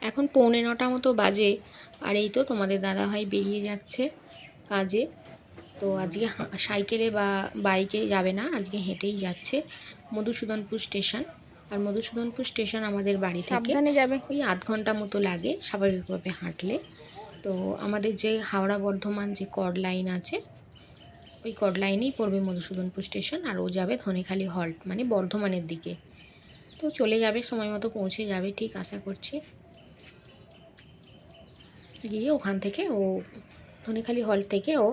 এখন পৌনে নটা মতো বাজে। আর এই তো তোমাদের দাদাভাই বেরিয়ে যাচ্ছে কাজে। তো আজকে হা- সাইকেলে বা বাইকে যাবে না আজকে হেঁটেই যাচ্ছে মধুসূদনপুর স্টেশন। আর মধুসূদনপুর স্টেশন আমাদের বাড়ি থেকে যাবে। ওই আধ ঘণ্টা মতো লাগে স্বাভাবিকভাবে হাঁটলে। তো আমাদের যে হাওড়া বর্ধমান যে কড লাইন আছে ওই কড লাইনেই পড়বে মধুসূদনপুর স্টেশন। আর ও যাবে ধনেখালি হল্ট মানে বর্ধমানের দিকে। তো চলে যাবে সময় মতো পৌঁছে যাবে ঠিক আশা করছি। গিয়ে ওখান থেকে ও ধনেখালি হল থেকে ও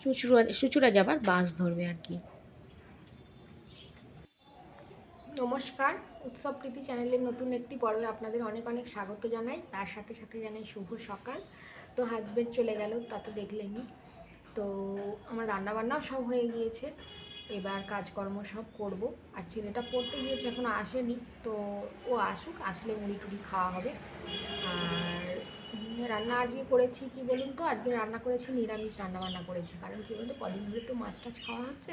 চুচুড়া চুচুড়া যাবার বাস ধরবে আর কি। নমস্কার, উৎসব প্রীতি চ্যানেলের নতুন একটি পর্বে আপনাদের অনেক অনেক স্বাগত জানাই। তার সাথে সাথে জানাই শুভ সকাল। তো হাজবেন্ড চলে গেল, তা তো দেখলেনি তো আমার রান্নাবান্নাও সব হয়ে গিয়েছে। এবার কাজকর্ম সব করব। আর ছেলেটা পড়তে গিয়েছে, এখনও আসেনি। তো ও আসুক, আসলে মুড়ি টুড়ি খাওয়া হবে। আর রান্না আজকে করেছি কি বলুন তো? আজকে রান্না করেছি নিরামিষ রান্না বান্না করেছি। কারণ কি বলুন তো কদিন ধরে তো মাছ টাছ খাওয়া হচ্ছে।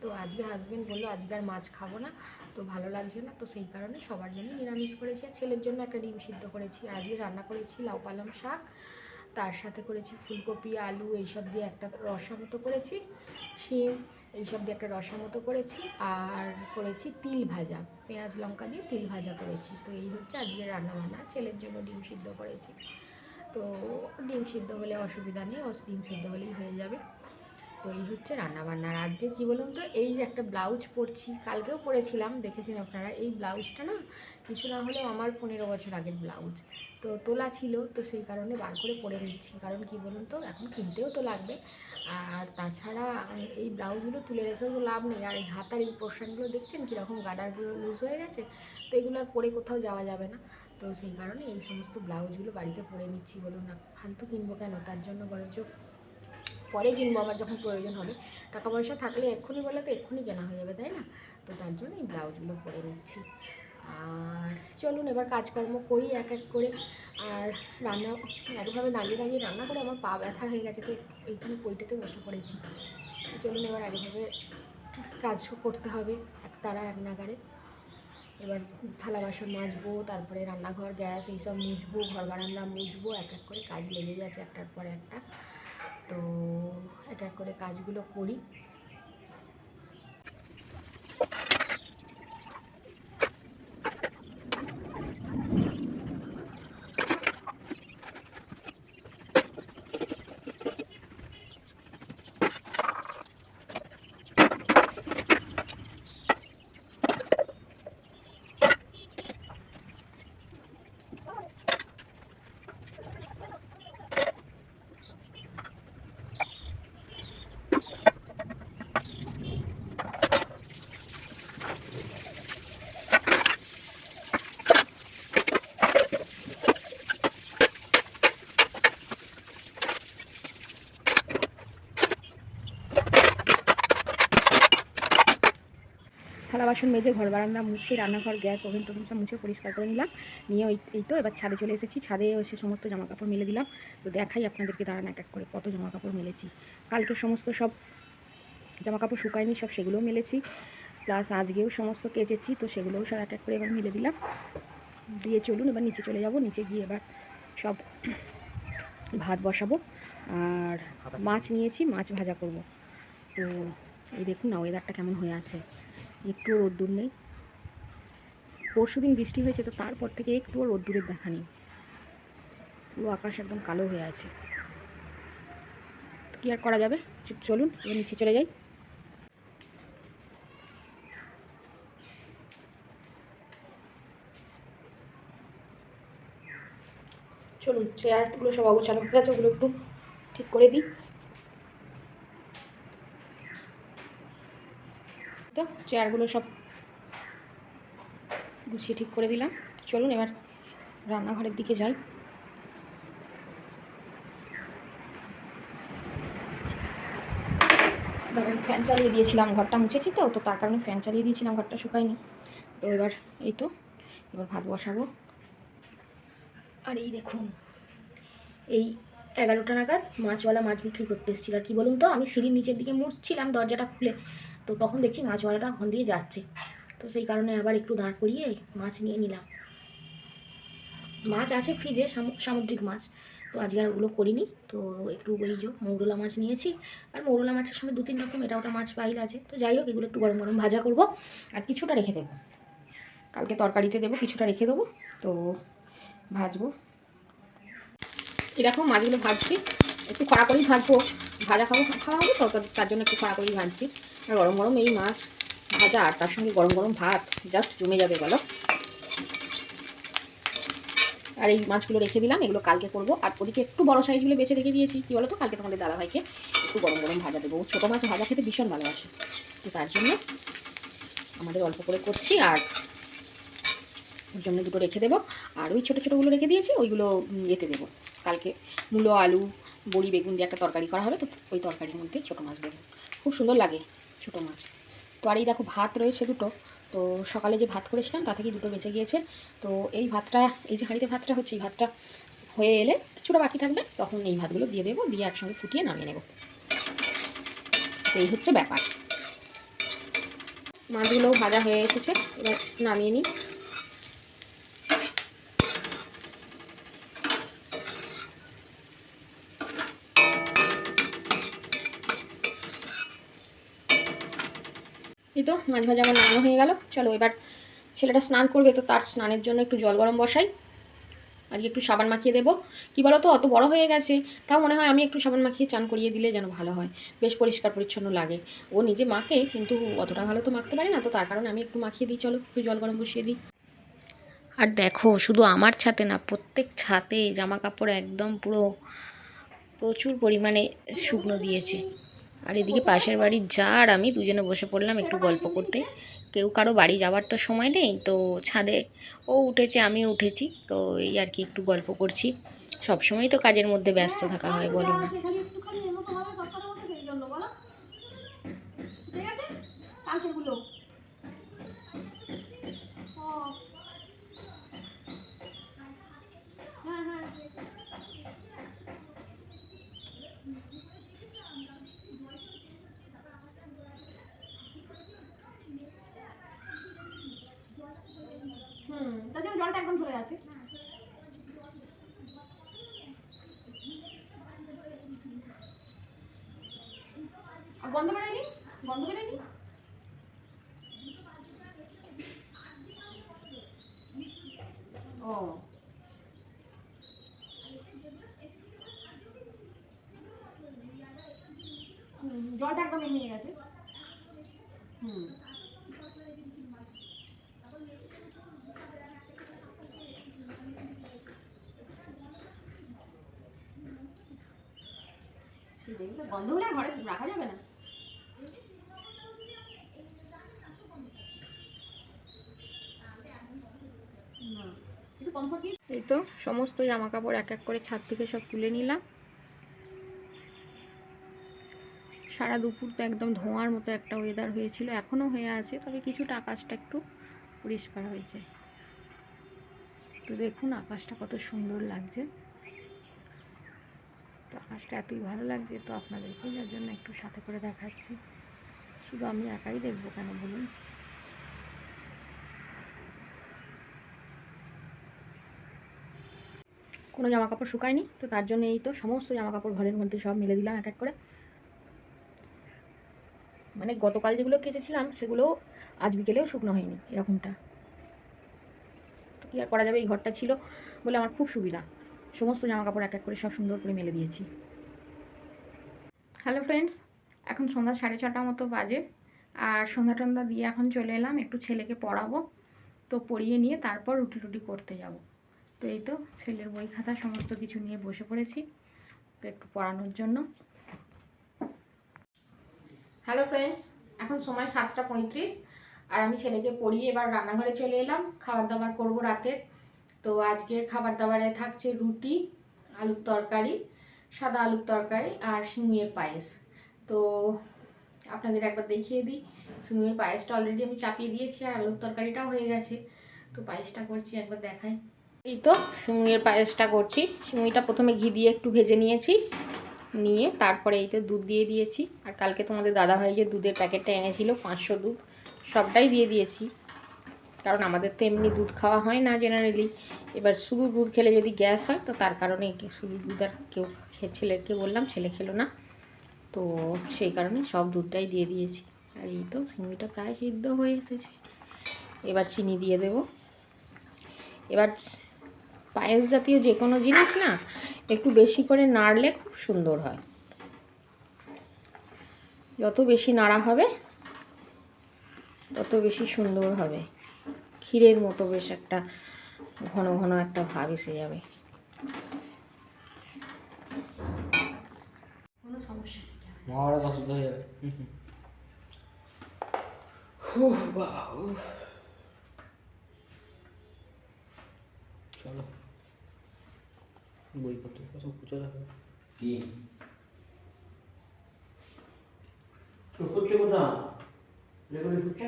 তো আজকে হাজবেন্ড বলল, আজকে আর মাছ খাব না। তো ভালো লাগছে না। তো সেই কারণে সবার জন্য নিরামিষ করেছি। আর ছেলের জন্য একটা ডিম সিদ্ধ করেছি। আজকে রান্না করেছি লাউ পালং শাক। তার সাথে করেছি ফুলকপি, আলু, এইসব দিয়ে একটা রসা মতো করেছি। শিম, এইসব দিয়ে একটা রসা মতো করেছি। আর করেছি তিল ভাজা। পেঁয়াজ, লঙ্কা দিয়ে তিল ভাজা করেছি। তো এই হচ্ছে আজকে রান্নাবান্না। ছেলের জন্য ডিম সিদ্ধ করেছি। তো ডিম সিদ্ধ হলে অসুবিধা নেই ও ডিম সিদ্ধ হলেই হয়ে যাবে। তো এই হচ্ছে রান্নাবান্নার আজকে কি বলুন তো, এই একটা ব্লাউজ পরছি, কালকেও পরেছিলাম, দেখেছেন আপনারা, এই ব্লাউজটা না কিছু না হলেও আমার পনেরো বছর আগের ব্লাউজ। তো তোলা ছিল, তো সেই কারণে বার করে পরে নিচ্ছি। কারণ কি বলুন তো, এখন কিনতেও তো লাগবে। আর তাছাড়া এই ব্লাউজগুলো তুলে রেখেও তো লাভ নেই। আর এই হাতার এই পোর্শনগুলো দেখছেন কীরকম গাডারগুলো লুজ হয়ে গেছে? তো এগুলো আর পরে কোথাও যাওয়া যাবে না। তো সেই কারণে এই সমস্ত ব্লাউজগুলো বাড়িতে পরে নিচ্ছি বলুন না। ফালতু কিনবো কেন? তার জন্য বরঞ্চ পরে কিনবো, আমার যখন প্রয়োজন হবে। টাকা পয়সা থাকলে এক্ষুনি বলে তো, এক্ষুনি কেনা হয়ে যাবে, তাই না? তো তার জন্য এই ব্লাউজগুলো পরে নিচ্ছি। আর চলুন এবার কাজকর্ম করি এক এক করে। আর রান্না, একভাবে দাঁড়িয়ে দাঁড়িয়ে রান্না করে আমার পা ব্যথা হয়ে গেছে, তো এইখানে পইটাতে বসে পড়েছি। চলুন এবার একভাবে কাজ করতে হবে এক তারা এক নাগারে এবার থালা বাসন মাজবো, তারপরে রান্নাঘর, গ্যাস, এইসব মুছবো, ঘর বারান্দা মুছবো, এক এক করে কাজ লেগে গেছে একটার পর একটা। তো এক এক করে কাজগুলো করি। থালা বাসন মেজে ঘর বারান্দা মুছে রান্নাঘর গ্যাস ওভেন টোভেন সব মুছে পরিষ্কার করে নিলাম। নিয়ে ওই এই তো এবার ছাদে চলে এসেছি। ছাদে এসে সমস্ত জামা কাপড় মেলে দিলাম। তো দেখাই আপনাদেরকে দাঁড়ান এক এক করে কত জামা কাপড় মেলেছি। কালকে সমস্ত সব জামা কাপড় শুকায়নি সব সেগুলোও মেলেছি। প্লাস আজকেও সমস্ত কেচেছি তো সেগুলোও সব এক এক করে এবার মেলে দিলাম। দিয়ে চলুন এবার নিচে চলে যাব। নিচে গিয়ে এবার সব ভাত বসাবো। আর মাছ নিয়েছি মাছ ভাজা করব। তো এই দেখুন না ওয়েদারটা কেমন হয়ে আছে। একটুও রোদ্দুর নেই। পরশু দিন বৃষ্টি হয়েছে তো তারপর থেকে একটুও রোদ্দুরের দেখা নেই। পুরো আকাশ একদম কালো হয়ে আছে। কি আর করা যাবে? চলুন, এবার নিচে চলে যাই। চলুন চেয়ারগুলো সব অগোছালো হয়ে গেছে, ওগুলো একটু ঠিক করে দিই তো চেয়ারগুলো সব গুছিয়ে ঠিক করে দিলাম। চলুন এবার রান্নাঘরের দিকে যাই। ফ্যান চালিয়ে দিয়েছিলাম, ঘরটা মুছেছি তো তো তার কারণে ফ্যান চালিয়ে দিয়েছিলাম, ঘরটা শুকায়নি। তো এবার এই তো, এবার ভাত বসাবো। আর এই দেখুন, এই এগারোটা নাগাদ মাছওয়ালা মাছ বিক্রি করতে এসেছিল। আর কি বলুন তো, আমি সিঁড়ির নিচের দিকে মুড়ছিলাম, দরজাটা খুলে। তো তখন দেখছি মাছওয়ালাটা ওখান দিয়ে যাচ্ছে। তো সেই কারণে আবার একটু দাঁড় করিয়ে মাছ নিয়ে নিলাম। মাছ আছে ফ্রিজে সামু- সামুদ্রিক মাছ। তো আজকে আর ওগুলো করিনি। তো একটু ওই যে মৌরলা মাছ নিয়েছি। আর মৌরলা মাছের সঙ্গে দু তিন রকম এটা ওটা মাছ পাইল আছে। তো যাই হোক, এগুলো একটু গরম গরম ভাজা করব। আর কিছুটা রেখে দেবো। কালকে তরকারিতে দেবো, কিছুটা রেখে দেবো। তো ভাজবো। এরকম মাছগুলো ভাজছি। একটু খরা করেই ভাজবো। ভাজা খাব খাওয়া হবে তো তার জন্য একটু খরা করেই ভাজছি। আর গরম গরম এই মাছ ভাজা আর তার সঙ্গে গরম গরম ভাত জাস্ট জমে যাবে বলো। আর এই মাছগুলো রেখে দিলাম, এগুলো কালকে করব। আর ওদিকে একটু বড় সাইজগুলো বেছে রেখে দিয়েছি। কী বলো তো কালকে তোমাদের দাদাভাইকে একটু গরম গরম ভাজা দেবো। ছোটো মাছ ভাজা খেতে ভীষণ ভালোবাসে। তো তার জন্য আমাদের অল্প করে করছি আর ওর জন্য দুটো রেখে দেবো। আর ওই ছোটো ছোটোগুলো রেখে দিয়েছি, ওইগুলো ইয়েতে দেবো। কালকে মূলো, আলু, বড়ি, বেগুন দিয়ে একটা তরকারি করা হবে, তো ওই তরকারির মধ্যে ছোটো মাছ দেবো। খুব সুন্দর লাগে। ছোটো মাছ। তো আর এই দেখো ভাত রয়েছে দুটো। তো সকালে যে ভাত করেছিলাম তা থেকে দুটো বেঁচে গিয়েছে। তো এই ভাতটা, এই যে হাঁড়িতে ভাতটা হচ্ছে, এই ভাতটা হয়ে এলে কিছুটা বাকি থাকবে, তখন এই ভাতগুলো দিয়ে দেবো, দিয়ে একসঙ্গে ফুটিয়ে নামিয়ে নেব। তো এই হচ্ছে ব্যাপার। মাছগুলোও ভাজা হয়ে এসেছে, এবার নামিয়ে নিই। এই তো, মাছ ভাজা আমার নামানো হয়ে গেল। চলো এবার ছেলেটা স্নান করবে, তো তার স্নানের জন্য একটু জল গরম বসাই। আজকে একটু সাবান মাখিয়ে দেবো। কী বলো তো অত বড় হয়ে গেছে, তাও মনে হয় আমি একটু সাবান মাখিয়ে চান করিয়ে দিলে যেন ভালো হয়। বেশ পরিষ্কার পরিচ্ছন্ন লাগে। ও নিজে মাখে, কিন্তু অতটা ভালো তো মাখতে পারে না, তো তার কারণে আমি একটু মাখিয়ে দিই, চলো একটু জল গরম বসিয়ে দিই। আর দেখো, শুধু আমার ছাতে না, প্রত্যেক ছাতে জামা কাপড় একদম পুরো প্রচুর পরিমাণে শুকনো দিয়েছে। আর এদিকে পাশের বাড়ির যা আর আমি দুজনে বসে পড়লাম একটু গল্প করতে। কেউ কারও বাড়ি যাওয়ার তো সময় নেই, তো ছাদে ও উঠেছে, আমিও উঠেছি, তো এই আর কি একটু গল্প করছি। সব সময় তো কাজের মধ্যে ব্যস্ত থাকা হয়, বলো না তার জন্য জলটা একদম ধরে আছে আর গন্ধ বেরোয়নি? গন্ধ বেরোয়নি? ও হুম, জলটা একদম এমনি গেছে হুম গন্ধ হলে ঘরে রাখা যাবে না। এই তো সমস্ত জামা কাপড় এক এক করে ছাদ থেকে সব তুলে নিলাম। সারা দুপুর তো একদম ধোঁয়ার মতো একটা ওয়েদার হয়েছিল, এখনও হয়ে আছে, তবে কিছুটা আকাশটা একটু পরিষ্কার হয়েছে। তো দেখুন আকাশটা কত সুন্দর লাগছে। তো আকাশটা এতই ভালো লাগছে, তো আপনাদেরকে যার জন্য একটু সাথে করে দেখাচ্ছি। শুধু আমি একাই দেখব কেন বলুন? কোনো জামা কাপড় শুকায়নি, তো তার জন্য এই তো সমস্ত জামা কাপড় ঘরের মধ্যে সব মেলে দিলাম এক এক করে। মানে গতকাল যেগুলো কেচেছিলাম, সেগুলো আজ বিকেলেও শুকনো হয়নি, এরকমটা। তো কী আর করা যাবে, এই ঘরটা ছিল বলে আমার খুব সুবিধা। সমস্ত জামা কাপড় এক এক করে সব সুন্দর করে মেলে দিয়েছি। হ্যালো ফ্রেন্ডস এখন সন্ধ্যা সাড়ে ছটা মতো বাজে। আর সন্ধ্যা টন্ধা দিয়ে এখন চলে এলাম, একটু ছেলেকে পড়াবো। তো পড়িয়ে নিয়ে তারপর রুটি রুটি করতে যাব। তো এই তো ছেলের বই খাতা সমস্ত কিছু নিয়ে বসে পড়েছি, তো একটু পড়ানোর জন্য। হ্যালো ফ্রেন্ডস এখন সময় সাতটা পঁয়ত্রিশ। আর আমি ছেলেকে পড়িয়ে এবার রান্নাঘরে চলে এলাম। খাবার দাবার করব রাতের তো আজকের খাবার দাবারে থাকছে রুটি, আলুর তরকারি, সাদা আলুর তরকারি আর সিঙুয়ের পায়েস। তো আপনাদের একবার দেখিয়ে দিই সিঙুয়ের পায়েসটা অলরেডি আমি চাপিয়ে দিয়েছি আর আলুর তরকারিটাও হয়ে গেছে। তো পায়েসটা করছি, একবার দেখাই। এই তো সিমুইয়ের পায়েসটা করছি। সিমুইটা প্রথমে ঘি দিয়ে একটু ভেজে নিয়েছি, নিয়ে তারপরে এইতে দুধ দিয়ে দিয়েছি। আর কালকে তোমাদের দাদা ভাই যে দুধের প্যাকেটটা এনেছিল, পাঁচশো দুধ, সবটাই দিয়ে দিয়েছি। কারণ আমাদের তো এমনি দুধ খাওয়া হয় না জেনারেলি এবার শুধু দুধ খেলে যদি গ্যাস হয়, তো তার কারণে শুধু দুধ আর কেউ ছেলেকে বললাম, ছেলে খেলো না। তো সেই কারণে সব দুধটাই দিয়ে দিয়েছি। আর এই তো সিমিটা প্রায় সিদ্ধ হয়ে এসেছে। এবার চিনি দিয়ে দেব। এবার পায়েস জাতীয় যে কোনো জিনিস না, একটু বেশি করে নাড়লে খুব সুন্দর হয়। যত বেশি নাড়া হবে, তত বেশি সুন্দর হবে। ক্ষীরের মতো বেশ একটা ঘন ঘন একটা ভাব এসে যাবে। কোনো সমস্যা মহারাজ অসুস্থ হয়ে যাবে। চলো। বইপত্র সব পুজো দেখো কি? তো করছে লেগুলি করছে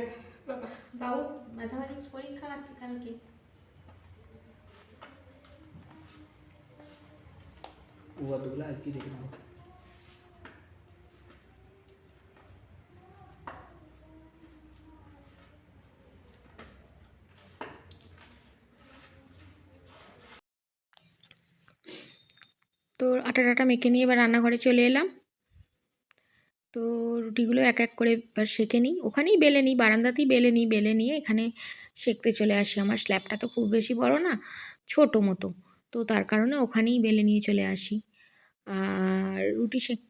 বাবা ম্যাথামেটিক্স পরীক্ষা আছে কালকে। উপাদগুলো আর কি দেখে নেব তো আটা টাটা মেখে নিয়ে এবার রান্নাঘরে চলে এলাম। তো রুটিগুলো এক এক করে সেঁকে নিই। ওখানেই বেলে নিই, বারান্দাতেই বেলে নিই, বেলে নিয়ে এখানে সেঁকতে চলে আসি। আমার স্ল্যাবটা তো খুব বেশি বড় না, ছোটো মতো। তো তার কারণে ওখানেই বেলে নিয়ে চলে আসি। আর রুটি সেঁক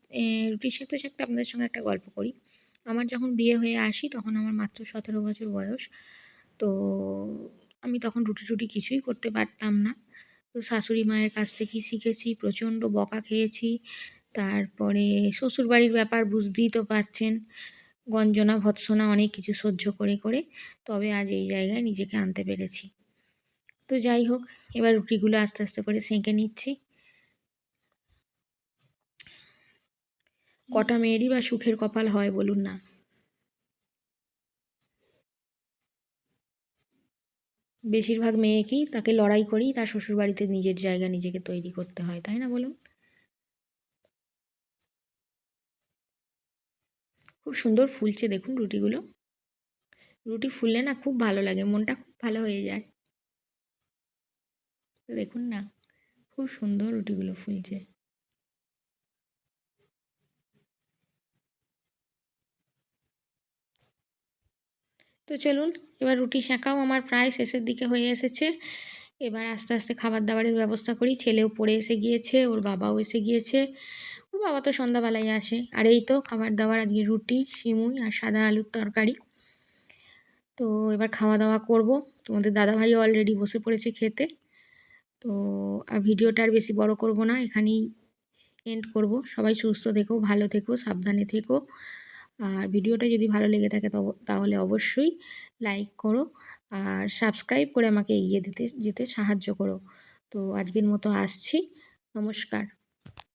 রুটি সেঁকতে সেঁকতে আপনাদের সঙ্গে একটা গল্প করি। আমার যখন বিয়ে হয়ে আসি তখন আমার মাত্র সতেরো বছর বয়স। তো আমি তখন রুটি টুটি কিছুই করতে পারতাম না। তো শাশুড়ি মায়ের কাছ থেকেই শিখেছি, প্রচণ্ড বকা খেয়েছি। তারপরে শ্বশুরবাড়ির ব্যাপার বুঝতেই তো পারছেন। গঞ্জনা, ভৎসনা অনেক কিছু সহ্য করে করে তবে আজ এই জায়গায় নিজেকে আনতে পেরেছি। তো যাই হোক, এবার রুটিগুলো আস্তে আস্তে করে সেঁকে নিচ্ছি। কটা মেয়েরই বা সুখের কপাল হয় বলুন না। বেশিরভাগ মেয়েকেই তাকে লড়াই করেই তার শ্বশুরবাড়িতে নিজের জায়গা নিজেকে তৈরি করতে হয়, তাই না বলুন? খুব সুন্দর ফুলছে দেখুন রুটিগুলো। রুটি ফুললে না খুব ভালো লাগে, মনটা খুব ভালো হয়ে যায়। দেখুন না, খুব সুন্দর রুটিগুলো ফুলছে। তো চলুন, এবার রুটি শাঁকাও আমার প্রায় শেষের দিকে হয়ে এসেছে। এবার আস্তে আস্তে খাবার দাবারের ব্যবস্থা করি। ছেলেও পড়ে এসে গিয়েছে, ওর বাবাও এসে গিয়েছে। বাবা তো সন্ধ্যাবেলায় আসে। আর এই তো খাবার দাবার, আজকে রুটি, সিমুই আর সাদা আলুর তরকারি। তো এবার খাওয়া দাওয়া করব। তোমাদের দাদাভাইও অলরেডি বসে পড়েছে খেতে। তো আর ভিডিওটা আর বেশি বড় করব না, এখানেই এন্ড করব। সবাই সুস্থ থেকো, ভালো থেকো, সাবধানে থেকো। আর ভিডিওটা যদি ভালো লেগে থাকে তাহলে অবশ্যই লাইক করো। আর সাবস্ক্রাইব করে আমাকে এগিয়ে দিতে, যেতে সাহায্য করো। তো আজকের মতো আসছি। নমস্কার।